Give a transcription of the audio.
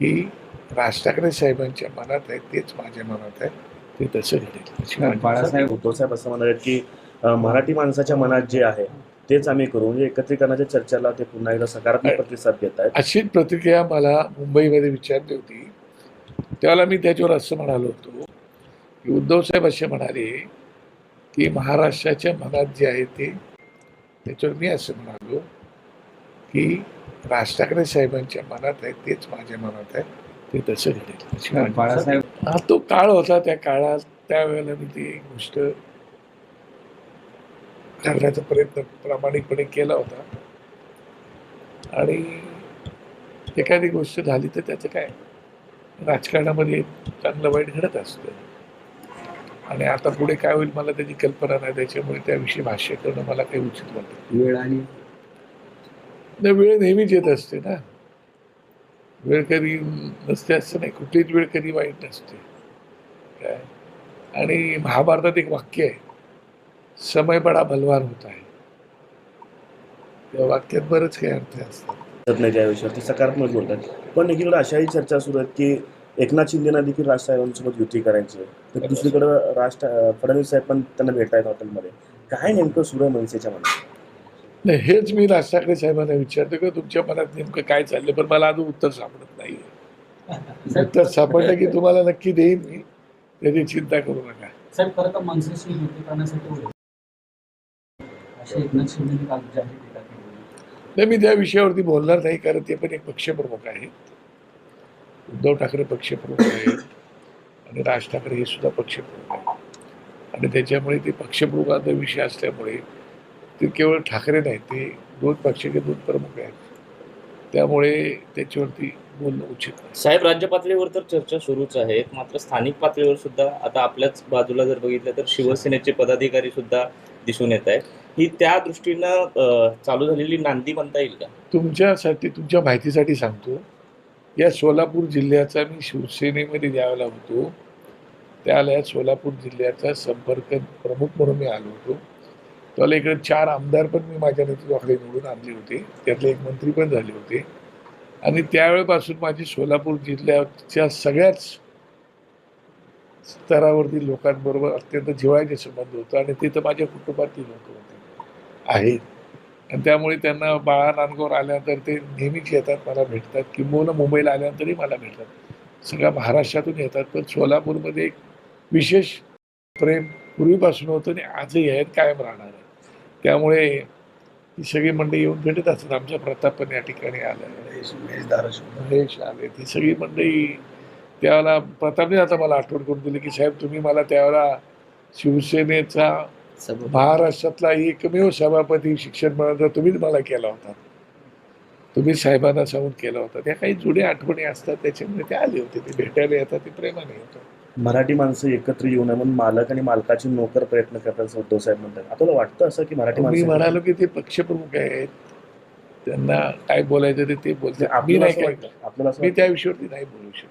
की राज ठाकरे साहेबांच्या मनात आहे तेच माझ्या मनात आहे. ते तसं घडेल अशी बाळासाहेब उद्धवसाहेब असं म्हणाले की मराठी माणसाच्या मनात जे आहे तेच आम्ही करू. म्हणजे एकत्रीकरणाच्या चर्चेला ते पुन्हा एकदा सकारात्मक प्रतिसाद देत आहेत. अशीच प्रतिक्रिया मला मुंबईमध्ये विचारली होती. त्यावेळेला मी त्याच्यावर असं म्हणालो होतो की उद्धवसाहेब असे म्हणाले की महाराष्ट्राच्या मनात जे आहे ते त्याच्यावर मी असं म्हणालो की राज ठाकरे साहेबांच्या मनात आहे तेच माझ्या मनात आहे. ते तसं घडेल. बाळासाहेब हा तो काळ होता त्या काळात. त्यावेळेला मी ती गोष्ट करण्याचा प्रयत्न प्रामाणिकपणे केला होता. आणि एखादी गोष्ट झाली तर त्याचं काय? राजकारणामध्ये चांगलं वाईट घडत असतं. आणि आता पुढे काय होईल मला त्याची कल्पना नाही. त्याच्यामुळे त्याविषयी भाष्य करणं मला काही उचित वाटत वेळ आणि नाही वेळ नेहमीच येत असते ना. वेळ कधी नसते असं नाही कुठलीच वेळ कधी वाईट नसते. काय? आणि महाभारतात एक वाक्य आहे समय बडा बलवान होता आहे. त्या वाक्यात बरंच काही अर्थ असतात. नाही सकारात्मक बोलतात. पण एकीकडे अशाही चर्चा सुरू आहेत की एकनाथ शिंदेना देखील राज साहेबांसोबत युती करायची. तर दुसरीकडे राज फडणवीस साहेब पण त्यांना भेटायत हॉटेलमध्ये. काय नेमकं सुरू आहे मनसेच्या मनात? नाही हेच मी राज ठाकरे साहेबांना विचारतो की तुमच्या मनात नेमकं काय चाललं पण मला अजून उत्तर सापडत नाही उत्तर सापडलं की तुम्हाला नक्की देईन मी. त्याची चिंता करू नका. साहेब खरं तर मनसेशी युती करण्यासाठी नाही मी त्या विषयावरती बोलणार नाही कारण ते पण एक पक्षप्रमुख आहे उद्धव ठाकरे पक्षप्रमुख आहेत. आणि राज ठाकरे हे सुद्धा पक्षप्रमुख आहेत. आणि त्याच्यामुळे ते पक्षप्रमुखाचा विषय असल्यामुळे ते केवळ ठाकरे नाही ते दोन पक्षाचे दोन प्रमुख आहेत. त्यामुळे त्याच्यावरती बोलणं उचित साहेब राज्य पातळीवर तर चर्चा सुरूच आहे. मात्र स्थानिक पातळीवर सुद्धा आता आपल्याच बाजूला जर बघितलं तर शिवसेनेचे पदाधिकारी सुद्धा दिसून येत आहेत. ही त्या दृष्टीनं चालू झालेली नांदी म्हणता येईल का? तुमच्यासाठी तुमच्या माहितीसाठी सांगतो. या सोलापूर जिल्ह्याचा मी शिवसेनेमध्ये ज्यावेळेला होतो त्यावेळेला या सोलापूर जिल्ह्याचा संपर्क प्रमुख म्हणून मी आलो होतो. त्याला इकडे चार आमदार पण मी माझ्या नेतृत्वाखाली निवडून आणले होते. त्यातले एक मंत्री पण झाले होते. आणि त्यावेळेपासून माझी सोलापूर जिल्ह्याच्या सगळ्याच स्तरावरती लोकांबरोबर अत्यंत जिव्हाळ्याचे संबंध होते आणि ते तर माझ्या कुटुंबातील लोक होते. आहेत. आणि त्यामुळे त्यांना बाळा नांदगावर आल्यानंतर ते नेहमीच येतात मला भेटतात. किंबहुना मुंबईला आल्यानंतरही मला भेटतात. सगळ्या महाराष्ट्रातून येतात. पण सोलापूरमध्ये एक विशेष प्रेम पूर्वीपासून होतं आणि आजही आहेत कायम राहणार आहे. त्यामुळे ही सगळी मंडळी येऊन भेटत असतात. आमच्या प्रताप पण या ठिकाणी आलं महेश आले. ती सगळी मंडळी त्यावेळेला प्रतापने आता मला आठवण करून दिली की साहेब तुम्ही मला त्यावेळेला शिवसेनेचा महाराष्ट्रातला एकमेव सभापती शिक्षण मंडळाचा तुम्हीच मला केला होता. तुम्ही साहेबांना सांगून केला होता. त्या काही जुन्या आठवणी असतात त्याच्यामुळे ते आले होते. ते भेटायला येतात ते प्रेमाने येतात. मराठी माणसं एकत्र येऊ नये म्हणून मालक आणि मालकाची नोकर प्रयत्न करतात असं उद्धव साहेब म्हणतात. आपल्याला वाटतं असं की मराठी मी माणसं म्हणालो की ते पक्षप्रमुख आहेत. त्यांना काय बोलायचं ते ते बोलते आम्ही आपल्याला नाही असं काय वाटतं. आपल्याला असं मी? त्या विषयावरती नाही बोलू शकत.